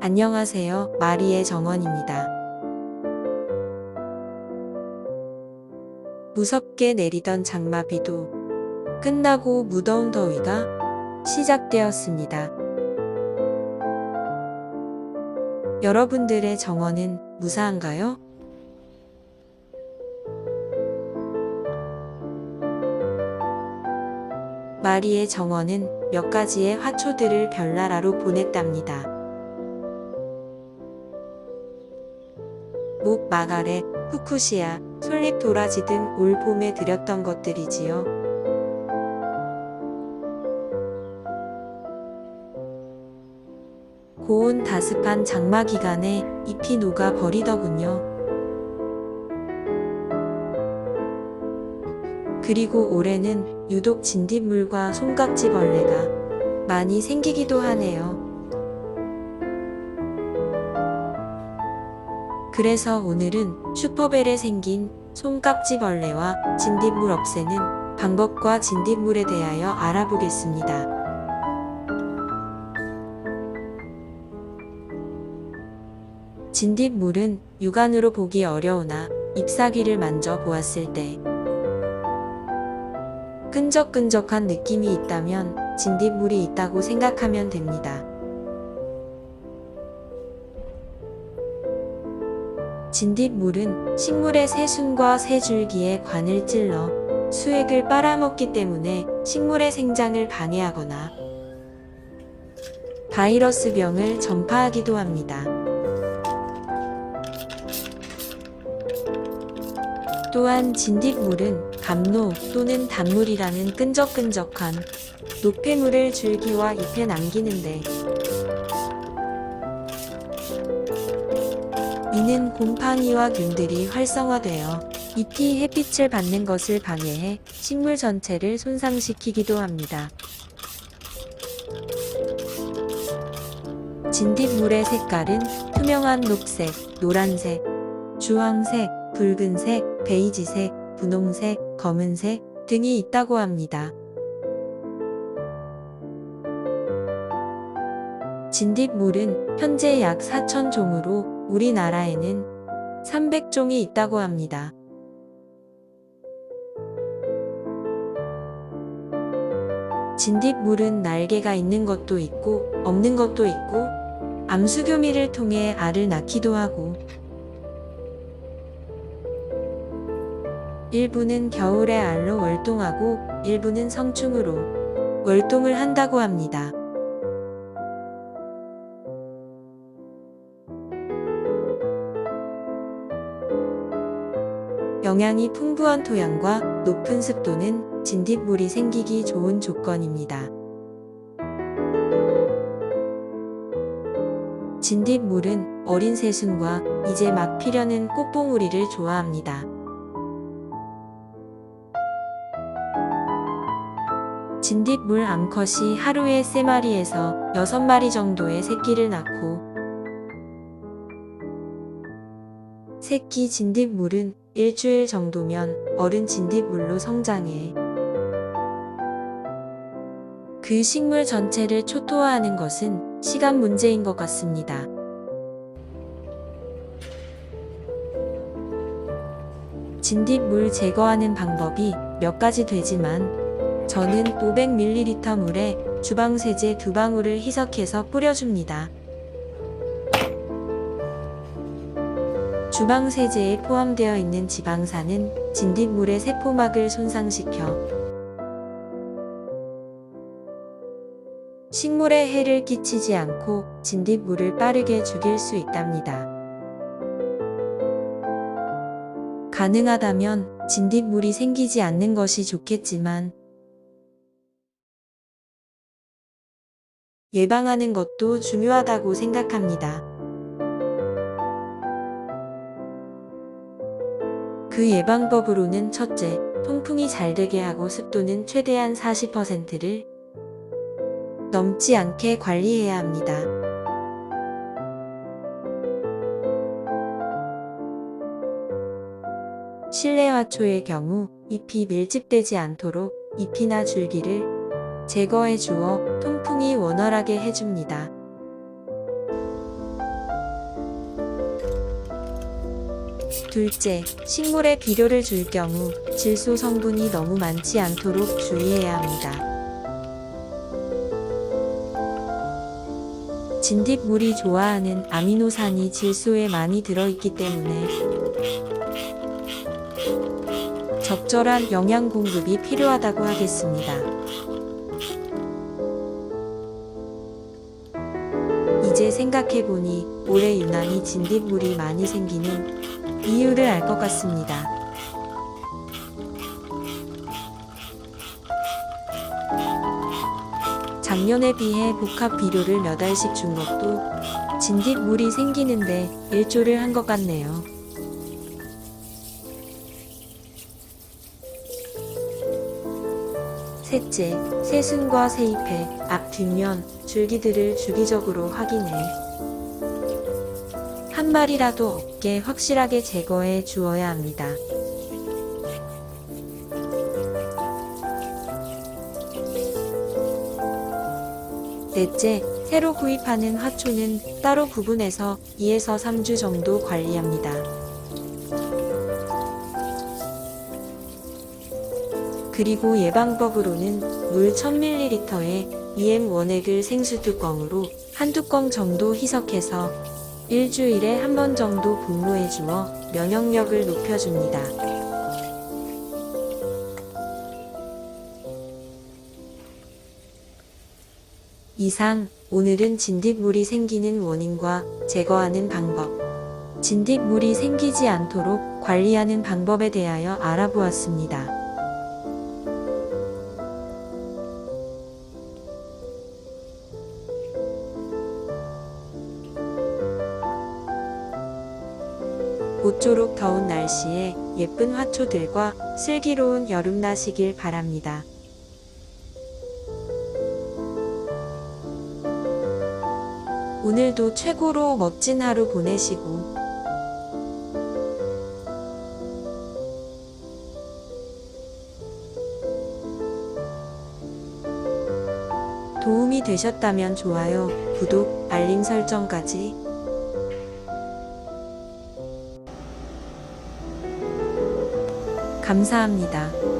안녕하세요. 마리의 정원입니다. 무섭게 내리던 장마비도 끝나고 무더운 더위가 시작되었습니다. 여러분들의 정원은 무사한가요? 마리의 정원은 몇 가지의 화초들을 별나라로 보냈답니다. 목 마가렛, 후쿠시아, 솔잎 도라지 등 올 봄에 들였던 것들이지요. 고온 다습한 장마 기간에 잎이 녹아 버리더군요. 그리고 올해는 유독 진딧물과 손깍지 벌레가 많이 생기기도 하네요. 그래서 오늘은 슈퍼벨에 생긴 손깍지 벌레와 진딧물 없애는 방법과 진딧물에 대하여 알아보겠습니다. 진딧물은 육안으로 보기 어려우나 잎사귀를 만져 보았을 때 끈적끈적한 느낌이 있다면 진딧물이 있다고 생각하면 됩니다. 진딧물은 식물의 새순과 새줄기에 관을 찔러 수액을 빨아먹기 때문에 식물의 생장을 방해하거나 바이러스병을 전파하기도 합니다. 또한 진딧물은 감로 또는 단물이라는 끈적끈적한 노폐물을 줄기와 잎에 남기는데 이는 곰팡이와 균들이 활성화되어 잎이 햇빛을 받는 것을 방해해 식물 전체를 손상시키기도 합니다. 진딧물의 색깔은 투명한 녹색, 노란색, 주황색, 붉은색, 베이지색, 분홍색, 검은색 등이 있다고 합니다. 진딧물은 현재 약 4,000종으로 우리나라에는 300종이 있다고 합니다. 진딧물은 날개가 있는 것도 있고 없는 것도 있고 암수교미를 통해 알을 낳기도 하고 일부는 겨울에 알로 월동하고 일부는 성충으로 월동을 한다고 합니다. 영양이 풍부한 토양과 높은 습도는 진딧물이 생기기 좋은 조건입니다. 진딧물은 어린 새순과 이제 막 피려는 꽃봉우리를 좋아합니다. 진딧물 암컷이 하루에 3마리에서 6마리 정도의 새끼를 낳고 새끼 진딧물은 일주일 정도면 어른 진딧물로 성장해 그 식물 전체를 초토화하는 것은 시간 문제인 것 같습니다. 진딧물 제거하는 방법이 몇 가지 되지만 저는 500ml 물에 주방세제 두 방울을 희석해서 뿌려줍니다. 주방세제에 포함되어 있는 지방산은 진딧물의 세포막을 손상시켜 식물에 해를 끼치지 않고 진딧물을 빠르게 죽일 수 있답니다. 가능하다면 진딧물이 생기지 않는 것이 좋겠지만 예방하는 것도 중요하다고 생각합니다. 그 예방법으로는 첫째, 통풍이 잘 되게 하고 습도는 최대한 40%를 넘지 않게 관리해야 합니다. 실내 화초의 경우 잎이 밀집되지 않도록 잎이나 줄기를 제거해 주어 통풍이 원활하게 해줍니다. 둘째, 식물에 비료를 줄 경우 질소 성분이 너무 많지 않도록 주의해야 합니다. 진딧물이 좋아하는 아미노산이 질소에 많이 들어있기 때문에 적절한 영양 공급이 필요하다고 하겠습니다. 이제 생각해보니 올해 유난히 진딧물이 많이 생기는 이유를 알 것 같습니다. 작년에 비해 복합 비료를 몇 알씩 준 것도 진딧 물이 생기는데 일조를 한 것 같네요. 셋째, 새순과 새잎의 앞, 뒷면, 줄기들을 주기적으로 확인해 한 마리라도 없게 확실하게 제거해 주어야 합니다. 넷째, 새로 구입하는 화초는 따로 구분해서 2에서 3주 정도 관리합니다. 그리고 예방법으로는 물 1000ml에 EM 원액을 생수 뚜껑으로 한 뚜껑 정도 희석해서 일주일에 한 번 정도 분무해 주어 면역력을 높여줍니다. 이상 오늘은 진딧물이 생기는 원인과 제거하는 방법, 진딧물이 생기지 않도록 관리하는 방법에 대하여 알아보았습니다. 모쪼록 더운 날씨에 예쁜 화초들과 슬기로운 여름 나시길 바랍니다. 오늘도 최고로 멋진 하루 보내시고 도움이 되셨다면 좋아요, 구독, 알림 설정까지 감사합니다.